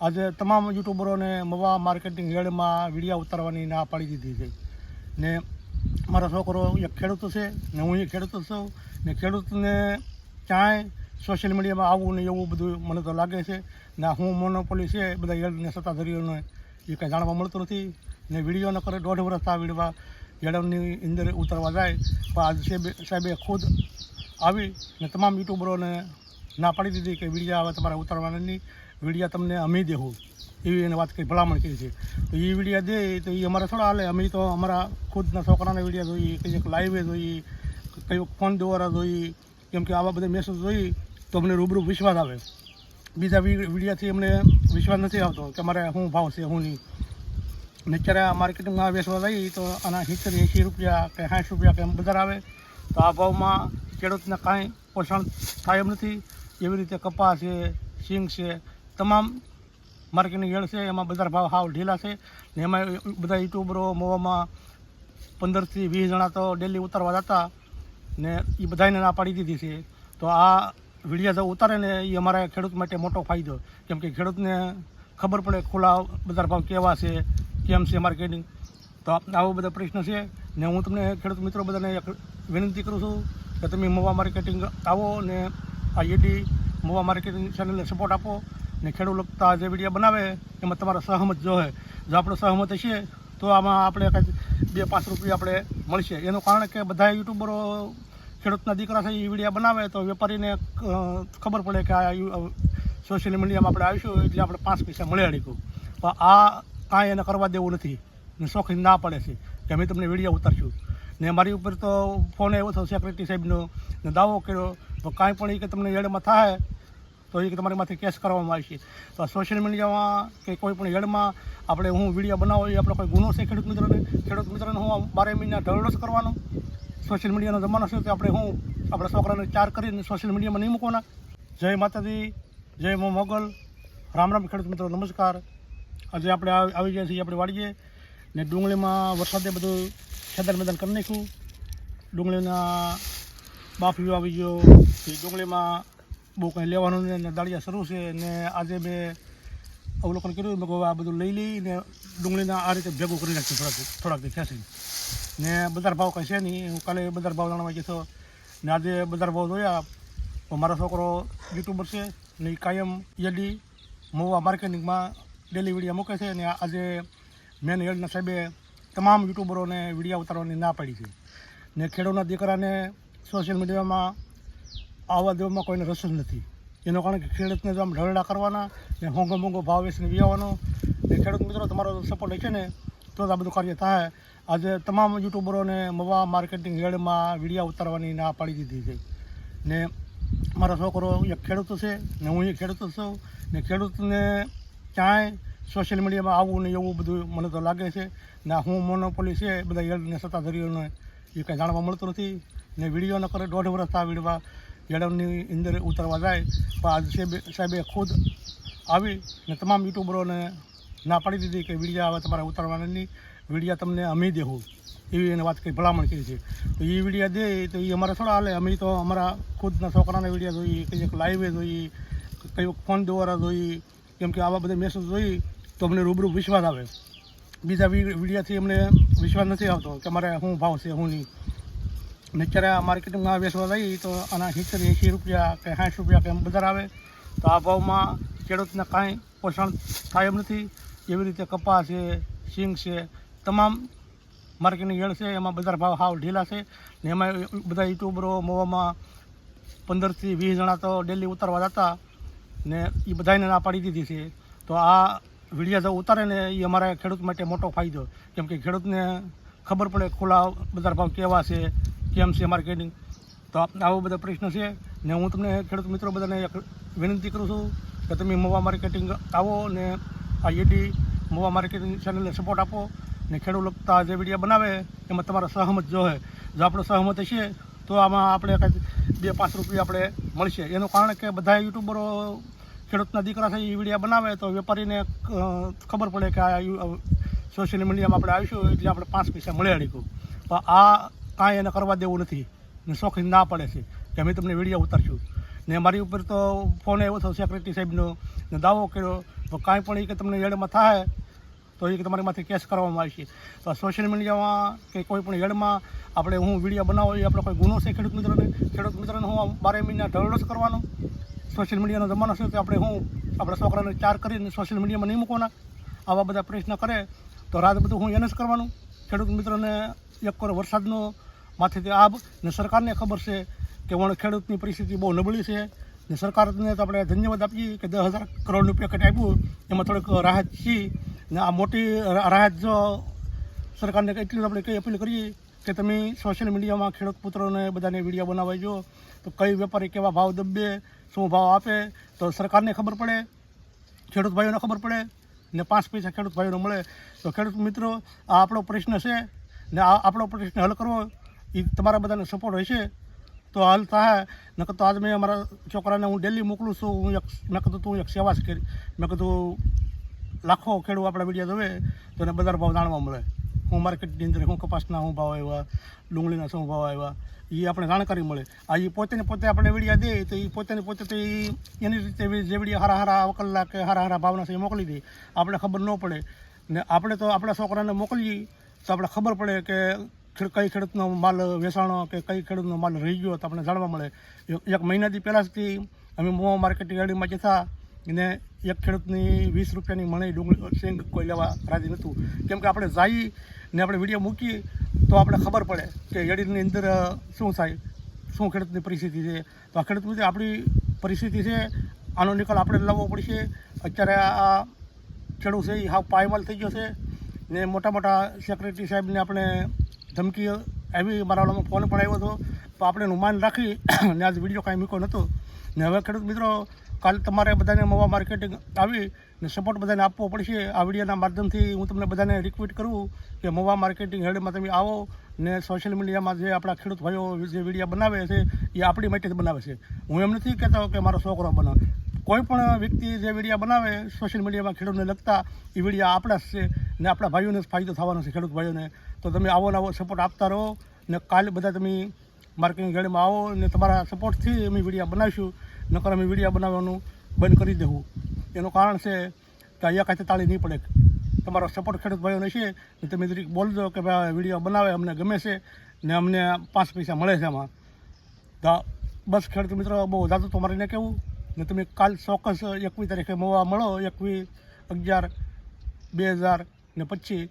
આજે તમામ યુટ્યુબરોને મવા માર્કેટિંગ હેડમાં વિડીયા ઉતારવાની ના પાડી દીધી છે. ને મારો છોકરો એક ખેડૂત છે ને હું એ ખેડૂત છું. ને ખેડૂતને ક્યાંય સોશિયલ મીડિયામાં આવવું ને એવું બધું મને તો લાગે છે. ને હું મોનોપોલી છે, બધા હેડને સત્તાધારીઓને એ કંઈ જાણવા મળતું નથી. ને વીડિયો ન કરે, દોઢ વર્ષ આ વીડવા યાર્ડની અંદર ઉતારવા જાય. પણ આજ સાહેબે સાહેબે ખુદ આવી ને તમામ યુટ્યુબરોને ના પાડી દીધી કે વિડીયા હવે તમારે ઉતારવાના નહીં. વિડીયા તમને અમે દેવું એવી એને વાત કરી, ભલામણ કરી છે. તો એ વિડીયા દે, તો એ અમારે થોડા હાલે. અમે તો અમારા ખુદના છોકરાના વિડીયા જોઈએ કંઈક લાઈવે જોઈએ કંઈક ફોન દ્વારા જોઈએ, કેમ કે આવા બધા મેસેજ જોઈએ, તો અમને રૂબરૂ વિશ્વાસ આવે. બીજા વિડીયાથી અમને વિશ્વાસ નથી આવતો કે મારે શું ભાવ છે, શું નહીં. ને અત્યારે આ માર્કેટિંગમાં વેચવા જઈએ તો આના સિત્તેર એંસી રૂપિયા કે સાઠ રૂપિયા કે એમ બધા આવે. તો આ ભાવમાં ખેડૂતને કાંઈ પોષણ થાય એમ નથી. એવી રીતે કપાસ છે, સિંગ છે તમામ માર્કેટિંગ યળ છે, એમાં બજાર ભાવ હાવ ઢીલા છે, ને એમાં બધા યુટ્યુબરો, મોવામાં પંદરથી વીસ જણા તો ડેલી ઉતારવા જતા ને એ બધાને ના પાડી દીધી છે. તો આ વિડીયા જો ઉતારે ને એ અમારા ખેડૂત માટે મોટો ફાયદો. કેમ કે ખેડૂતને ખબર પડે ખુલ્લા બજાર ભાવ કેવા છે, કેમ છે માર્કેટિંગ તો આવો બધા પ્રશ્ન છે, ને હું તમને ખેડૂત મિત્રો બધાને વિનંતી કરું છું કે તમે મોવા માર્કેટિંગ આવો ને આ ઈડી મોવા માર્કેટિંગ ચેનલને સપોર્ટ આપો. ને ખેડૂત લગતા જે વીડિયો બનાવે, એમાં તમારા સહમત જોવે જો આપણો સહમત હશે, તો આમાં આપણે કંઈક બે પાંચ રૂપિયા આપણે મળશે. એનું કારણ કે બધા યુટ્યુબરો ખેડૂતના દીકરા છે, એ વિડીયા બનાવે, તો વેપારીને ખબર પડે કે આ સોશિયલ મીડિયામાં આપણે આવીશું, એટલે આપણે પાંચ પૈસા મળે અડીકું પણ આ કાંઈ એને કરવા દેવું નથી. ને શોખીન ના પડે છે કે અમે તમને વીડિયો ઉતારશું. ને મારી ઉપર તો ફોન આવ્યો હતો સેક્રેટરી સાહેબનો, ને દાવો કર્યો. તો કાંઈ પણ એ કે તમને એડમાં થાય તો એ તમારી માથે કેસ કરવામાં આવશે તો સોશિયલ મીડિયામાં કે કોઈ પણ હેડમાં આપણે હું વીડિયો બનાવો આપણો કોઈ ગુનો છે ખેડૂત મિત્રોને? ખેડૂત મિત્રોને હું બારે મહિના ઢળડો જ કરવાનો? સોશિયલ મીડિયાનો જમાનો છે કે આપણે હું આપણા છોકરાને ચાર કરીને સોશિયલ મીડિયામાં નહીં મૂકવાના? જય માતાજી, જય મો મોગલ. રામ રામ ખેડૂત મિત્રો, નમસ્કાર. આજે આપણે આવ- ગયા છીએ આપણે વાડીએ ને ડુંગળીમાં વરસાદે બધું ખેતર મેદાન કરી નાખ્યું. ડુંગળીના બાફ આવી ગયો. ડુંગળીમાં બહુ કંઈ લેવાનું નહીં ને દાળિયા શરૂ છે ને આજે મેં અવલોકન કર્યું મેં આ બધું લઈ લઈ ને ડુંગળીના આ રીતે ભેગું કરી નાખ્યું થોડાક થોડાક ખેંચી ને બજાર ભાવ કંઈ છે નહીં. હું કાલે બજાર ભાવ જાણવા ગયો ને આજે બજાર ભાવ જોયા. મારો છોકરો યુટ્યુબર છે ને કાયમ યડી મોવા માર્કેટિંગમાં ડેલી વિડીયા મૂકે છે ને આજે મેન યડના સાહેબે તમામ યુટ્યુબરોને વિડીયા ઉતારવાની ના પાડી છે. ને ખેડૂતના દીકરાને સોશિયલ મીડિયામાં આવવા દેવામાં કોઈને રસ જ નથી. એનો કારણ કે ખેડૂતને જો આમ ઢળડા કરવાના, ને મોંઘો મોંઘો ભાવ વેચીને વિયાવાનો, ને ખેડૂત મિત્રો તમારો સપોર્ટ છે ને, તો જ આ બધું કાર્ય થાય. આજે તમામ યુટ્યુબરોને મવા માર્કેટિંગ હેડમાં વિડીયા ઉતારવાની ના પાડી દીધી છે. ને મારો છોકરો એક ખેડૂત છે, ને હું એ ખેડૂત છું. ને ખેડૂતને ક્યાંય સોશિયલ મીડિયામાં આવવું ને એવું બધું મને તો લાગે છે. ને હું મોનોપોલી છે, બધા યાર્ડને સત્તાધારીઓને એ કંઈ જાણવા મળતું નથી. ને વીડિયો ન કરે, દોઢ વર્ષ આ વીડિયો યાર્ડની અંદર ઉતરવા જાય, પણ આજ સાહેબે સાહેબે ખુદ આવી ને તમામ યુટ્યુબરોને ના પાડી દીધી કે વિડીયા આવે તમારે ઉતારવાના નહીં. વિડીયા તમને અમે દેવું એવી એને વાત કરી, ભલામણ કરી છે. તો એ વિડીયા દે, તો એ અમારે થોડા હાલે. અમે તો અમારા ખુદના છોકરાના વિડીયા જોઈએ કંઈક લાઈવે જોઈએ કંઈક ફોન દ્વારા જોઈએ, કેમ કે આવા બધા મેસેજ જોઈએ, તો અમને રૂબરૂ વિશ્વાસ આવે. બીજા વિડીયાથી અમને વિશ્વાસ નથી આવતો કે મારે શું ભાવ છે, શું નહીં. ને અત્યારે માર્કેટિંગમાં વેચવા જઈએ તો આના સિત્તેર એંસી રૂપિયા કે સાઠ રૂપિયા કે એમ બજાર આવે, તો આ ભાવમાં ખેડૂતને કાંઈ પોષણ થાય એમ નથી. એવી રીતે કપાસ છે, સિંગ છે, તમામ માર્કેટની યળ છે, એમાં બજાર ભાવ હાવ ઢીલા છે. ને એમાં બધા યુટ્યુબરો મોવામાં પંદરથી વીસ જણા તો ડેલી ઉતારવા જતા ને એ બધાને ના પાડી દીધી છે. તો આ વિડીયા જો ઉતારે ને એ અમારા ખેડૂત માટે મોટો ફાયદો. કેમ કે ખેડૂતને ખબર પડે ખુલ્લા બજાર ભાવ કેવા છે કેમ છે માર્કેટિંગ તો આવો બધા પ્રશ્ન છે. ને હું તમને ખેડૂત મિત્રો બધાને વિનંતી કરું છું કે તમે મોવા માર્કેટિંગ આવો ને આ ઈડી મોવા માર્કેટિંગ ચેનલને સપોર્ટ આપો ને ખેડૂત લગતા જે વીડિયો બનાવે, એમાં તમારા સહમત જોવે જો આપણે સહમત હશે, તો આમાં આપણે કાંઈ બે પાંચ રૂપિયા આપણે મળશે. એનું કારણ કે બધા યુટ્યુબરો ખેડૂતના દીકરા છે, એ વિડીયા બનાવે, તો વેપારીને ખબર પડે કે આ સોશિયલ મીડિયામાં આપણે આવીશું, એટલે આપણે પાંચ પૈસા મળે અડીકું પણ આ કાંઈ એને કરવા દેવું નથી. ને શોખીન ના પડે છે કે અમે તમને વીડિયો ઉતારશું. ને મારી ઉપર તો ફોન એવો થયો સેક્રેટરી સાહેબનો, ને દાવો કર્યો. તો કાંઈ પણ એ કે તમને એડમાં થાય, તો એ કે તમારી માથે કેસ કરવામાં આવશે. તો સોશિયલ મીડિયામાં કે કોઈ પણ હેડમાં આપણે હું વીડિયો બનાવો એ આપણે કોઈ ગુનો છે ખેડૂત મિત્રોને? ખેડૂત મિત્રોને હું બારે મહિના ઢળડો જ કરવાનો? સોશિયલ મીડિયાનો જમાનો છે તો આપણે હું આપણા છોકરાને ચાર કરીને સોશિયલ મીડિયામાં નહીં મૂકવાના? આવા બધા પ્રશ્ન કરે, તો રાત બધું હું એને જ કરવાનું? ખેડૂત મિત્રોને એક કરો વરસાદનો માથેથી આબ ને સરકારને ખબર છે કે વણ ખેડૂતની પરિસ્થિતિ બહુ નબળી છે. ને સરકારને તો આપણે ધન્યવાદ આપીએ કે દસ હજાર કરોડનું પેકેટ આપ્યું. એમાં થોડીક રાહત છીએ ને આ મોટી રાહત જો સરકારને એટલી આપણે કઈ અપીલ કરીએ કે તમે સોશિયલ મીડિયામાં ખેડૂત પુત્રોને બધાને વીડિયો બનાવાજો. તો કઈ વેપારી કેવા ભાવ દબે, શું ભાવ આપે, તો સરકારને ખબર પડે, ખેડૂત ભાઈઓને ખબર પડે, ને પાંચ પૈસા ખેડૂત ભાઈઓને મળે. તો ખેડૂત મિત્રો, આ આપણો પ્રશ્ન છે. ને આ આપણો પ્રશ્ન હલ કરવો. એ તમારા બધાને સપોર્ટ હશે તો હલ થાય નકર તો આજ મેં અમારા છોકરાને હું ડેલી મોકલું છું, હું એક, મેં કીધું તું એક સેવા જ કરી. મેં કીધું લાખો ખેડૂત આપણા વીડિયો જોવે, તો એને બજાર ભાવ જાણવા મળે. હું માર્કેટની અંદર, હું કપાસના શું ભાવ આવ્યા, ડુંગળીના શું ભાવ આવ્યા એ આપણે જાણકારી મળે. આ એ પોતે પોતે આપણે વીડિયા દે, તો એ પોતે પોતે તો એની રીતે જે વીડિયા હારા હારા કલાક કે હારા હારા ભાવના છે એ મોકલી દે. આપણે ખબર ન પડે. ને આપણે તો આપણા છોકરાને મોકલીએ, તો આપણે ખબર પડે કે કઈ ખેડૂતનો માલ વેચાણો કે કઈ ખેડૂતનો માલ રહી ગયો તો આપણે જાણવા મળે. એક- મહિનાથી પહેલાંથી અમે મોવા માર્કેટિંગ યાર્ડમાં જતા ને એક ખેડૂતની વીસ રૂપિયાની મણે ડુંગળી શેંગ કોઈ લેવા રાજી નહોતું. કેમ કે આપણે જઈ ને આપણે વીડિયો મૂકીએ તો આપણે ખબર પડે કે યાર્ડની અંદર શું થાય, શું ખેડૂતની પરિસ્થિતિ છે. તો આ ખેડૂત આપણી પરિસ્થિતિ છે, આનો નિકાલ આપણે લાવવો પડશે. અત્યારે આ ખેડૂત છે એ હાવ પાયમાલ થઈ ગયો છે ને મોટા મોટા સેક્રેટરી સાહેબને આપણે ધમકી આવી મારા ફોન પણ આવ્યો હતો. તો આપણે એનું માન રાખી ને આજ વીડિયો કાંઈ મૂક્યો નહોતો. ને હવે ખેડૂત મિત્રો, કાલ તમારે બધાને મવા માર્કેટિંગ આવી ને સપોર્ટ બધાને આપવો પડશે. આ વિડીયોના માધ્યમથી હું તમને બધાને રિક્વેસ્ટ કરું કે મવા માર્કેટિંગ હેડમાં તમે આવો ને સોશિયલ મીડિયામાં જે આપણા ખેડૂત ભાઈઓ જે વીડિયો બનાવે છે, એ આપણી માટે જ બનાવે છે. હું એમ નથી કહેતો કે મારો છોકરો બનાવે કોઈ પણ વ્યક્તિ જે વીડિયો બનાવે સોશિયલ મીડિયામાં ખેડૂતને લગતા એ વીડિયો આપણા જ છે. ને આપણા ભાઈઓને ફાયદો થવાનો છે, ખેડૂત ભાઈઓને. તો તમે આવો ને આવો સપોર્ટ આપતા રહો ને કાલે બધા તમે માર્કેટિંગ ગાડીમાં આવો ને તમારા સપોર્ટથી અમે વિડીયા બનાવીશું. નકર અમે વીડિયો બનાવવાનું બંધ કરી દેવું. એનું કારણ છે કે અહીંયા કાંઈ તાળી નહીં પડે. તમારો સપોર્ટ ખેડૂત ભાઈઓને છે ને તમે જરીક બોલજો કે ભાઈ વીડિયો બનાવે, અમને ગમે છે ને અમને પાંચ પૈસા મળે છે એમાં તો બસ ખેડૂત મિત્રો, બહુ જાદુ તો મારીને કહેવું ને તમે કાલ ચોક્કસ એકવીસ તારીખે મળવા મળો, એકવીસ અગિયાર બે હજાર ને પચીસ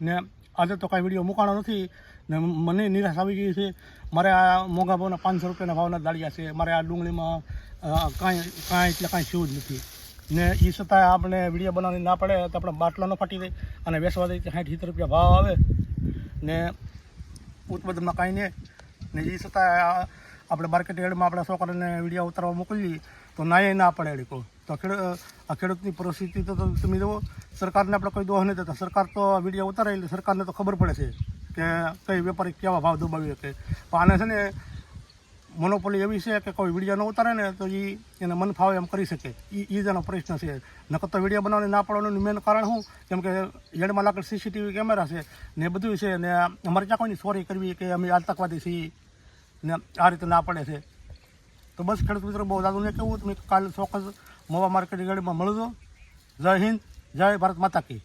ને આજે તો કાંઈ વીડિયો મૂકાણો નથી. ને મને નિરાશ આવી ગઈ છે. મારે આ મોંઘા ભાવના પાંચસો રૂપિયાના ભાવના દાળિયા છે. મારે આ ડુંગળીમાં કાંઈ કાંઈ એટલે કાંઈ થયું જ નથી. ને એ છતાં આપણે વીડિયો બનાવવાની ના પડે તો આપણે બાટલા ન ફાટી દે અને બેસવા દઈએ સાઠ, સિત્તેર રૂપિયા ભાવ આવે. ને ઉત્પાદનમાં કાંઈ નહીં ને એ છતાં આપણે માર્કેટ એડમાં આપણા છોકરાને વીડિયો ઉતારવા મોકલીએ તો નાય ના પડે એ લોકો તો આ ખેડૂતની પરિસ્થિતિ તો તમે જુઓ, સરકારને આપણે કોઈ દોહ નહીં દેતા, સરકાર તો વીડિયો ઉતારે એટલે સરકારને તો ખબર પડે છે કે કઈ વેપારી કેવા ભાવ દબાવી શકે. પણ આને છે ને મોનોપોલી એવી છે કે કોઈ વીડિયો ન ઉતારે ને તો એ એને મન ફાવે એમ કરી શકે. એ જ એનો પ્રશ્ન છે. નકર તો વીડિયો બનાવવાની ના પાડવાનું મેન કારણ શું? કેમ કે યાર્ડમાં લાગડ સીસીટીવી કેમેરા છે ને બધું છે ને અમારે ત્યાં કોઈની ચોરી કરવી કે અમે આતંકવાદી છીએ ને આ રીતે ના પડે છે. તો બસ ખેડૂત મિત્રો, બહુ દાદુને કહેવું તમે કાલ ચોક્કસ મોવા માર્કેટની ગાડીમાં મળજો જય હિન્દ જય ભારત માતા કી.